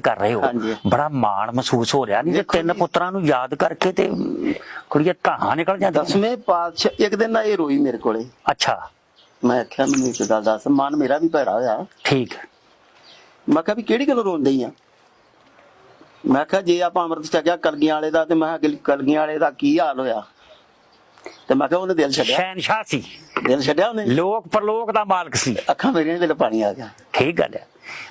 ਕਰ ਰਹੇ ਹੋ। ਹਾਂਜੀ। ਬੜਾ ਮਾਣ ਮਹਿਸੂਸ ਹੋ ਰਿਹਾ। ਨਹੀਂ ਤੇ ਤਿੰਨ। ਪੁੱਤਰਾਂ ਨੂੰ ਯਾਦ ਕਰਕੇ ਤੇ ਕੁੜੀਏ ਕਹਾਂ ਨਿਕਲ ਜਾਂਦੀ ਦਸਵੇਂ ਪਾਤਸ਼ਾਹ ਇੱਕ ਦਿਨ ਨਾ ਇਹ ਰੋਈ ਮੇਰੇ ਕੋਲੇ। ਅੱਛਾ। ਮੈਂ ਆਖਿਆ ਮੈਨੂੰ ਇੱਕ ਗੱਲ ਦੱਸ ਮਨ ਮੇਰਾ ਵੀ ਭੈੜਾ ਹੋਇਆ। ਠੀਕ। ਮੈਂ ਕਿਹਾ ਵੀ ਕਿਹੜੀ ਗੱਲੋਂ ਰੋਂਦੀ ਆ? ਮੈਂ ਕਿਹਾ ਜੇ ਆਪਾਂ ਅੰਮ੍ਰਿਤ ਛਕਿਆ ਕਲਗੀਆਂ ਵਾਲੇ ਦਾ ਤੇ ਮੈਂ ਕਿਹਾ ਕਿ ਕਲਗੀਆਂ ਵਾਲੇ ਦਾ ਕੀ ਹਾਲ ਹੋਇਆ? ਤੇ ਮੈਂ ਕਿਹਾ ਉਹਨੇ ਦਿਲ ਛੱਡਿਆ। ਸ਼ਹਿਨशाह ਸੀ। ਦਿਲ ਛੱਡਿਆ ਉਹਨੇ? ਲੋਕ ਪਰਲੋਕ ਦਾ ਮਾਲਕ ਸੀ। ਅੱਖਾਂ ਮੇਰੀਆਂ ਦੇ ਪਾਣੀ ਆ ਗਿਆ ਠੀਕ ਗੱਲ ਹੈ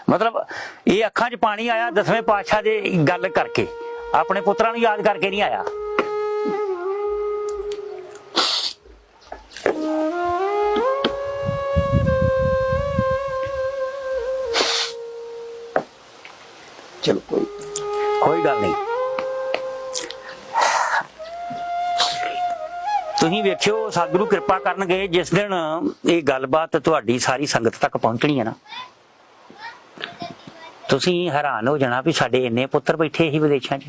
ਮਤਲਬ ਇਹ ਅੱਖਾਂ 'ਚ ਪਾਣੀ ਆਇਆ ਦਸਵੇਂ ਪਾਤਸ਼ਾਹ ਦੇ ਗੱਲ ਕਰਕੇ। ਆਪਣੇ ਪੁੱਤਰਾਂ ਨੂੰ ਯਾਦ ਕਰਕੇ ਨਹੀਂ ਆਇਆ। ਚਲੋ ਕੋਈ ਕੋਈ ਗੱਲ ਨਹੀਂ। ਤੁਸੀਂ ਵੇਖਿਓ ਸਤਿਗੁਰੂ ਕਿਰਪਾ ਕਰਨਗੇ ਜਿਸ ਦਿਨ ਇਹ ਗੱਲਬਾਤ ਤੁਹਾਡੀ ਸਾਰੀ ਸੰਗਤ ਤੱਕ ਪਹੁੰਚਣੀ ਹੈ ਨਾ। ਤੁਸੀਂ ਹੈਰਾਨ ਹੋ ਜਾਣਾ ਵੀ ਸਾਡੇ ਇੰਨੇ ਪੁੱਤਰ ਬੈਠੇ ਸੀ ਵਿਦੇਸ਼ਾਂ 'ਚ।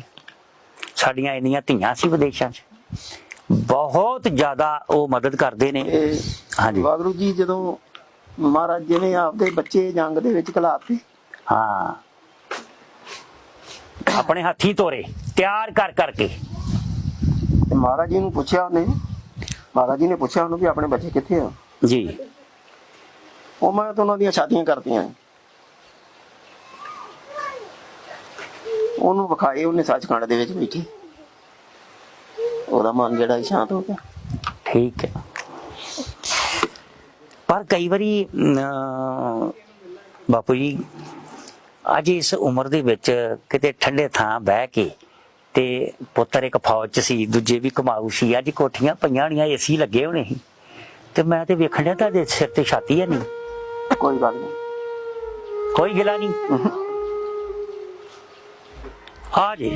ਸਾਡੀਆਂ ਇੰਨੀਆਂ ਧੀਆਂ ਸੀ ਵਿਦੇਸ਼ਾਂ 'ਚ। ਬਹੁਤ ਜ਼ਿਆਦਾ ਉਹ ਮਦਦ ਕਰਦੇ ਨੇ। ਹਾਂਜੀ। ਵਾਗਰੂ ਜੀ ਜਦੋਂ ਮਹਾਰਾਜ ਜੀ ਨੇ ਆਪਦੇ ਬੱਚੇ ਜੰਗ ਦੇ ਵਿੱਚ ਘਲਾਤੇ। ਹਾਂ। ਆਪਣੇ ਹੱਥੀ ਤੋਰੇ ਤਿਆਰ ਕਰ ਕਰਕੇ। ਤੇ ਮਹਾਰਾਜ ਜੀ ਨੂੰ ਪੁੱਛਿਆ ਉਹਨੇ ਮਹਾਰਾਜ ਜੀ ਨੇ ਪੁੱਛਿਆ ਉਹਨੂੰ ਵੀ ਆਪਣੇ ਬੱਚੇ ਕਿੱਥੇ ਆ? ਜੀ। ਉਹ ਮੈਂ ਤਾਂ ਉਹਨਾਂ ਦੀਆਂ ਸ਼ਾਦੀਆਂ ਕਰਤੀਆਂ ਉਹਨੂੰ ਵਿਖਾਏ ਉਹਨੇ ਸੱਚਖੰਡ ਦੇ ਵਿੱਚ ਬੈਠੀ। ਉਹਦਾ ਮਨ ਜਿਹੜਾ ਸ਼ਾਂਤ ਹੋ ਗਿਆ। ਠੀਕ ਹੈ। ਪਰ ਕਈ ਵਾਰੀ ਬਾਪੂ ਜੀ ਅੱਜ ਇਸ ਉਮਰ ਦੇ ਵਿੱਚ ਕਿਤੇ ਠੰਡੇ ਥਾਂ ਬਹਿ ਕੇ ਤੇ ਪੁੱਤਰ ਇੱਕ ਫੌਜ ਚ ਸੀ ਦੂਜੇ ਵੀ ਕਮਾਊ ਸੀ ਅੱਜ ਕੋਠੀਆਂ ਪਈਆਂ ਹੋਣੀਆਂ ਏਸੀ ਲੱਗੇ ਹੋਣੇ ਸੀ। ਤੇ ਮੈਂ ਤੇ ਵੇਖਣ ਡਿਆ ਤੁਹਾਡੇ ਸਿਰ ਤੇ ਛਾਤੀ ਹੈ ਨਹੀਂ? ਕੋਈ ਗੱਲ ਨਹੀਂ। ਕੋਈ ਗਿਲਾ ਨਹੀਂ? ਆ ਜੀ।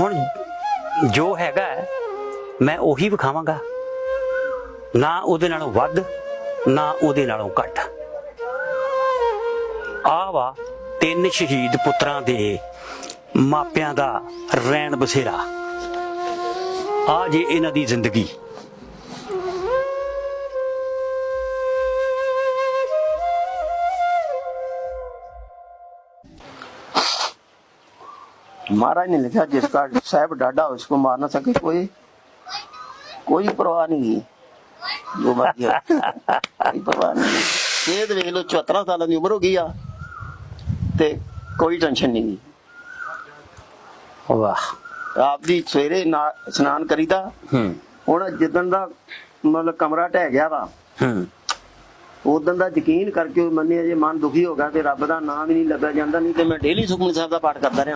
ਹੁਣ ਜੋ ਹੈਗਾ ਮੈਂ ਉਹੀ ਵਿਖਾਵਾਂਗਾ। ਨਾ ਉਹਦੇ ਨਾਲੋਂ ਵੱਧ, ਨਾ ਉਹਦੇ ਨਾਲੋਂ ਘੱਟ। ਆ ਵਾ ਤਿੰਨ ਸ਼ਹੀਦ ਪੁੱਤਰਾਂ ਦੇ ਮਾਪਿਆਂ ਦਾ ਰਹਿਣ ਬਸੇਰਾ। ਆ ਜੇ ਇਹਨਾਂ ਦੀ ਜ਼ਿੰਦਗੀ महाराज ने लिखा जिसका साहब डाढ़ा उसको मार ना सके कोई कोई परवाह नहीं की जो मर्जी हो कोई परवाह नहीं सेहत ਵੇਖ ਲੋ 74 ਸਾਲਾਂ ਦੀ ਉਮਰ ਹੋ ਗਈ ਆ ਤੇ ਕੋਈ ਟੈਨਸ਼ਨ ਨਹੀਂ ਗੀ ਵਾਹ ਆਪ ਦੀ ਸਵੇਰੇ ਨਾ- ਇਸ਼ਨਾਨ ਕਰੀਦਾ। ਹੂੰ। ਹੁਣ ਜਿੱਦਣ ਦਾ ਮਤਲਬ ਕਮਰਾ ਢਹਿ ਗਿਆ ਵਾ ਹੂੰ। ਉਦੋਂ ਦਾ ਯਕੀਨ ਕਰਕੇ ਉਹ ਮੰਨੇ ਜੇ ਮਨ ਦੁਖੀ ਹੋ ਗਿਆ ਤੇ ਰੱਬ ਦਾ ਨਾਮ ਹੀ ਨਹੀਂ ਲੱਗਾ ਜਾਂਦਾ ਨਹੀਂ ਤੇ ਮੈਂ ਡੇਲੀ ਸੁਖਮਨੀ ਸਾਹਿਬ ਦਾ ਪਾਠ ਕਰਦਾ ਰਿਹਾ।